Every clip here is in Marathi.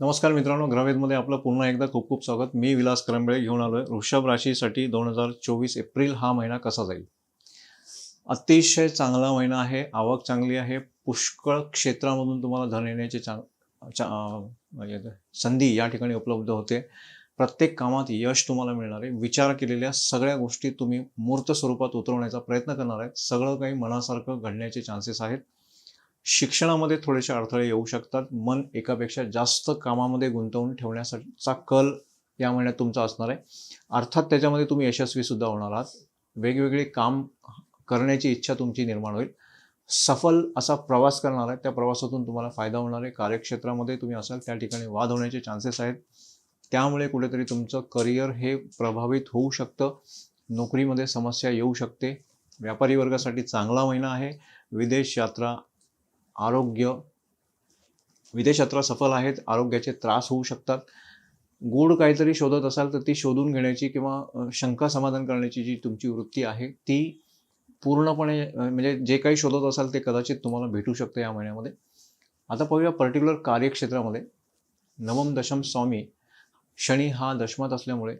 नमस्कार मित्रांनो ग्रहवेदमध्ये आपलं पुन्हा एकदा खूप खूप स्वागत. मी विलास करंबळे घेऊन आलोय. वृषभ राशीसाठी दोन हजार चोवीस एप्रिल हा महिना कसा जाईल? अतिशय चांगला महिना आहे आवक चांगली आहे. पुष्कळ क्षेत्रामधून तुम्हाला धन येण्याची चांग चा म्हणजे संधी या ठिकाणी उपलब्ध होते. प्रत्येक कामात यश तुम्हाला मिळणार आहे. विचार केलेल्या सगळ्या गोष्टी तुम्ही मूर्त स्वरूपात उतरवण्याचा प्रयत्न करणार आहेत सगळं काही मनासारखं घडण्याचे चान्सेस आहेत. शिक्षणामध्ये थोडेसे अडथळे येऊ शकतात. मन एकापेक्षा जास्त कामामध्ये गुंतवून ठेवण्यासाठीचा कल या महिन्यात तुमचा असणार आहे. अर्थात त्याच्यामध्ये तुम्ही यशस्वीसुद्धा होणार आहात. वेगवेगळे काम करण्याची इच्छा तुमची निर्माण होईल. सफल असा प्रवास करणार आहे. त्या प्रवासातून तुम्हाला फायदा होणार आहे. कार्यक्षेत्रामध्ये तुम्ही असाल त्या ठिकाणी वाद होण्याचे चान्सेस आहेत. त्यामुळे कुठेतरी तुमचं करिअर हे प्रभावित होऊ शकतं. नोकरीमध्ये समस्या येऊ शकते. व्यापारी वर्गासाठी चांगला महिना आहे. विदेश यात्रा आरोग्य. विदेशयात्रा सफल आहेत आरोग्याचे त्रास होऊ शकतात. गूढ काहीतरी शोधत असाल तर ती शोधून घेण्याची किंवा शंका समाधान करण्याची जी तुमची वृत्ती आहे ती पूर्णपणे म्हणजे जे काही शोधत असाल ते कदाचित तुम्हाला भेटू शकतं या महिन्यामध्ये. आता पाहूया पर्टिक्युलर कार्यक्षेत्रामध्ये. नवम दशम स्वामी शनी हा दशमात असल्यामुळे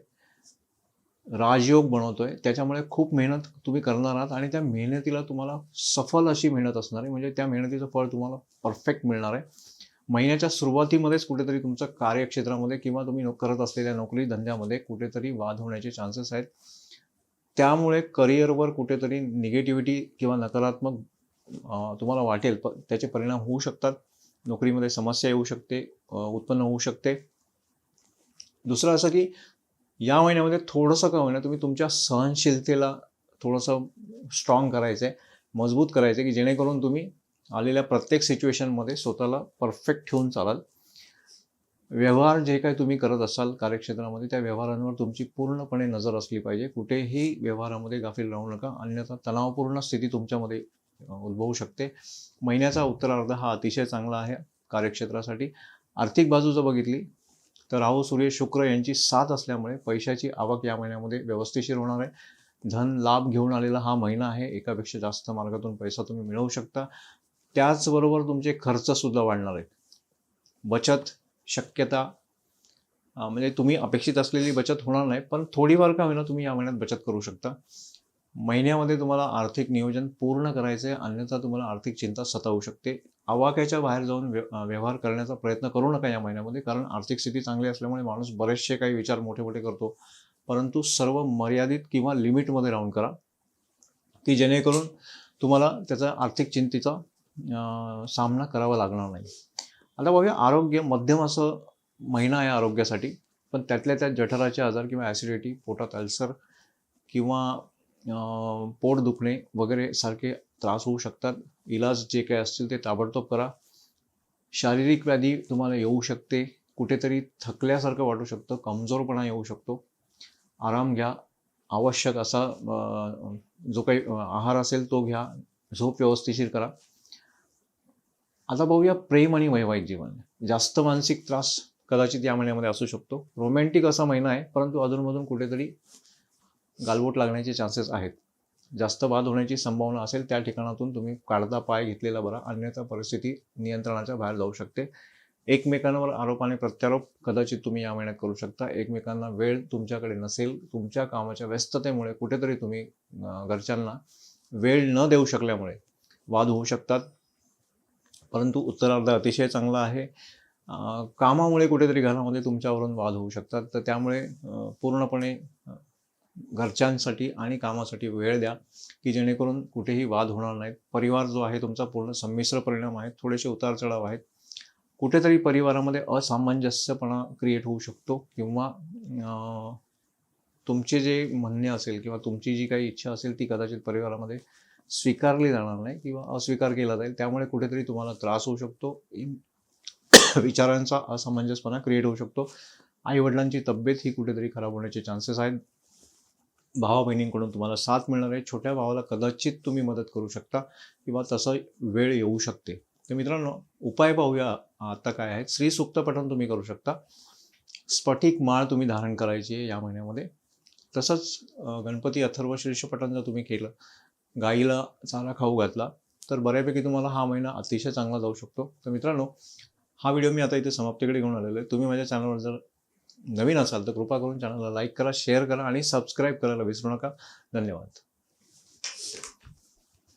राजयोग बनवतोय. त्याच्यामुळे खूप मेहनत तुम्ही करणार आहात आणि त्या मेहनतीला तुम्हाला सफल अशी मेहनत असणार आहे. म्हणजे त्या मेहनतीचं फळ तुम्हाला परफेक्ट मिळणार आहे. महिन्याच्या सुरुवातीमध्येच कुठेतरी तुमचं कार्यक्षेत्रामध्ये किंवा तुम्ही नो- करत असलेल्या नोकरी धंद्यामध्ये कुठेतरी वाद होण्याचे चान्सेस आहेत. त्यामुळे करिअरवर कुठेतरी निगेटिव्हिटी किंवा नकारात्मक तुम्हाला वाटेल. प त्याचे परिणाम होऊ शकतात. नोकरीमध्ये समस्या येऊ शकते उत्पन्न होऊ शकते. दुसरं असं की या महिन्यामध्ये थोडंसं का होईना तुम्ही तुमच्या सहनशीलतेला थोडंसं स्ट्रॉंग करायचं आहे मजबूत करायचं आहे की जेणेकरून तुम्ही आलेल्या प्रत्येक सिच्युएशनमध्ये स्वतःला परफेक्ट ठेवून चालाल. व्यवहार जे काही तुम्ही करत असाल कार्यक्षेत्रामध्ये त्या व्यवहारांवर तुमची पूर्णपणे नजर असली पाहिजे. कुठेही व्यवहारामध्ये गाफील राहू नका. अन्यथा तणावपूर्ण स्थिती तुमच्यामध्ये उद्भवू शकते. महिन्याचा उत्तरार्ध हा अतिशय चांगला आहे. कार्यक्षेत्रासाठी आर्थिक बाजू जर बघितली तर राहू सूर्य शुक्र यांची साथ असल्यामुळे पैशाची आवक या महिन्यामध्ये व्यवस्थिशीर होणार आहे. धन लाभ घेऊन आलेला हा महिना आहे. एकापेक्षा जास्त मार्गातून पैसा तुम्ही मिळवू शकता. त्याचबरोबर तुमचे खर्चसुद्धा वाढणार आहेत. बचत शक्यता म्हणजे तुम्ही अपेक्षित असलेली बचत होणार नाही पण थोडीफार का होईना तुम्ही या महिन्यात बचत करू शकता. महिन्यामध्ये तुम्हाला आर्थिक नियोजन पूर्ण करायचं आहे अन्यथा तुम्हाला आर्थिक चिंता सतावू शकते. आवाक्याच्या बाहेर जाऊन व्य- व्यवहार करण्याचा प्रयत्न करू नका या महिन्यामध्ये कारण आर्थिक स्थिती चांगली असल्यामुळे माणूस बरेचसे काही विचार मोठे मोठे करतो. परंतु सर्व मर्यादित किंवा लिमिटमध्ये राहून करा की जेणेकरून तुम्हाला त्याचा आर्थिक चिंतेचा सामना करावा लागणार नाही. आता बघूया आरोग्य मध्यम असं महिना आहे आरोग्यासाठी पण त्यातल्या त्यात जठराचे आजार किंवा ॲसिडिटी पोटात अल्सर किंवा पोट दुखणे वगैरे सारखे त्रास होऊ शकतात. इलाज जे काही असतील ते ताबडतोब करा. शारीरिक व्याधी तुम्हाला येऊ शकते. कुठेतरी थकल्यासारखं वाटू शकतं. कमजोरपणा येऊ शकतो. आराम घ्या. आवश्यक असा जो काही आहार असेल तो घ्या. झोप व्यवस्थिशीर करा. आता बघूया प्रेम आणि वैवाहिक जीवन. जास्त मानसिक त्रास कदाचित या महिन्यामध्ये असू शकतो. रोमॅन्टिक असा महिना आहे परंतु अधूनमधून कुठेतरी गालबोट लागण्याचे चान्सेस आहेत. जास्त वाद होण्याची संभावना असेल त्या ठिकाणातून तुम्ही काढता पाय घेतलेला बरा अन्यथा परिस्थिती नियंत्रणाच्या बाहेर जाऊ शकते. एकमेकांवर आरोप आणि प्रत्यारोप कदाचित तुम्ही या महिन्यात करू शकता. एकमेकांना वेळ तुमच्याकडे नसेल तुमच्या कामाच्या व्यस्ततेमुळे कुठेतरी तुम्ही घरच्यांना वेळ न देऊ शकल्यामुळे वाद होऊ शकतात. परंतु उत्तरार्ध अतिशय चांगला आहे. कामामुळे कुठेतरी घरामध्ये तुमच्यावरून वाद होऊ शकतात. तर त्यामुळे पूर्णपणे घरच्यांसाठी आणि कामासाठी वेळ द्या की जेणेकरून कुठेही वाद होणार नाहीत. परिवार जो आहे तुमचा पूर्ण संमिश्र परिणाम आहे थोडेसे उतार चढाव आहेत. कुठेतरी परिवारामध्ये असामंजस्यपणा क्रिएट होऊ शकतो किंवा तुमचे जे म्हणणे असेल किंवा तुमची जी काही इच्छा असेल ती कदाचित परिवारामध्ये स्वीकारली जाणार नाही किंवा अस्वीकार केला जाईल. त्यामुळे कुठेतरी तुम्हाला त्रास होऊ शकतो. विचारांचा असमंजसपणा क्रिएट होऊ शकतो. आईवडिलांची तब्येत ही कुठेतरी खराब होण्याचे चान्सेस आहेत. भावा बहिणींकडून तुम्हाला साथ मिळणार आहे. छोट्या भावाला कदाचित तुम्ही मदत करू शकता किंवा तसं वेळ येऊ शकते. तर मित्रांनो उपाय पाहूया आता काय आहेत. श्री सुक्त पठण तुम्ही करू शकता. स्फटिक माळ तुम्ही धारण करायची आहे या महिन्यामध्ये. तसंच गणपती अथर्व शीर्ष पठण जर तुम्ही केलं गाईला चारा खाऊ घातला तर बऱ्यापैकी तुम्हाला हा महिना अतिशय चांगला जाऊ शकतो. तर मित्रांनो हा व्हिडिओ मी आता इथे समाप्तीकडे घेऊन आलेलो आहे. तुम्ही माझ्या चॅनलवर जर नवीन असाल तर कृपा करून चॅनलला लाईक करा शेअर करा आणि सबस्क्राईब करायला विसरू नका. धन्यवाद.